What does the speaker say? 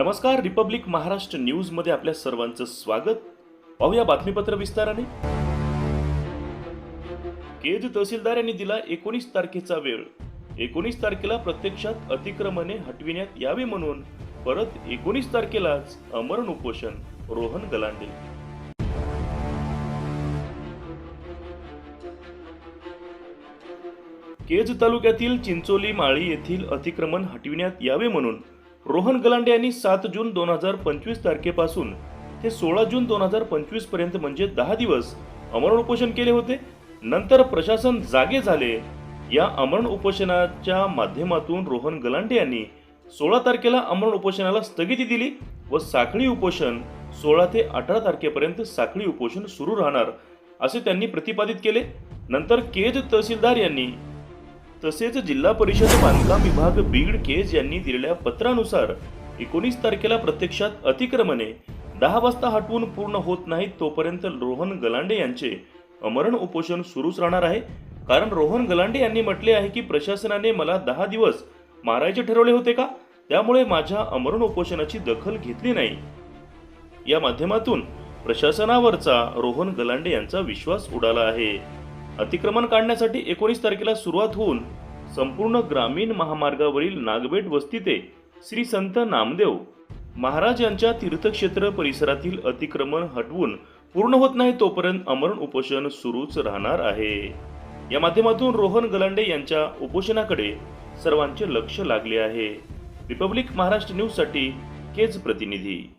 नमस्कार रिपब्लिक महाराष्ट्र न्यूजमध्ये आपल्या सर्वांचं स्वागत. पाहूया बातमीपत्र विस्ताराने. केज तहसीलदार यांनी दिला एकोणीस तारखेचा वेळ. एकोणीस तारखेला प्रत्यक्षात अतिक्रमणे हटविण्यात यावे म्हणून परत एकोणीस तारखेलाच अमरण उपोषण रोहन गलांडे. केज तालुक्यातील चिंचोली माळी येथील अतिक्रमण हटविण्यात यावे म्हणून रोहन गलांडे यांनी सात जून दोन हजार पंचवीस तारखेपासून ते सोळा जून दोन हजार पंचवीसपर्यंत म्हणजे दहा दिवस अमरण उपोषण केले होते. नंतर प्रशासन जागे झाले. या अमरण उपोषणाच्या माध्यमातून रोहन गलांडे यांनी सोळा तारखेला अमरण उपोषणाला स्थगिती दिली व साखळी उपोषण सोळा ते अठरा तारखेपर्यंत साखळी उपोषण सुरू राहणार असे त्यांनी प्रतिपादित केले. नंतर केज तहसीलदार यांनी तसेच जिल्हा परिषद बांधकाम विभाग बीड केज यांनी दिलेल्या पत्रानुसार एकोणीस तारखेला प्रत्यक्षात अतिक्रमणे दहा वाजता हटवून पूर्ण होत नाहीत तोपर्यंत रोहन गलांडे यांचे अमरण उपोषण सुरूच राहणार आहे. कारण रोहन गलांडे यांनी म्हटले आहे की प्रशासनाने मला दहा दिवस मारायचे ठरवले होते का? त्यामुळे माझ्या अमरण उपोषणाची दखल घेतली नाही. या माध्यमातून प्रशासनावरचा रोहन गलांडे यांचा विश्वास उडाला आहे. अतिक्रमण काढण्यासाठी एकोणीस तारखेला सुरुवात होऊन संपूर्ण ग्रामीण महामार्गावरील नागबेट वस्ती ते श्री संत नामदेव महाराज यांच्या तीर्थक्षेत्र परिसरातील अतिक्रमण हटवून पूर्ण होत नाही तोपर्यंत अमरण उपोषण सुरूच राहणार आहे. या माध्यमातून रोहन गलांडे यांच्या उपोषणाकडे सर्वांचे लक्ष लागले आहे. रिपब्लिक महाराष्ट्र न्यूजसाठी केच केज प्रतिनिधी.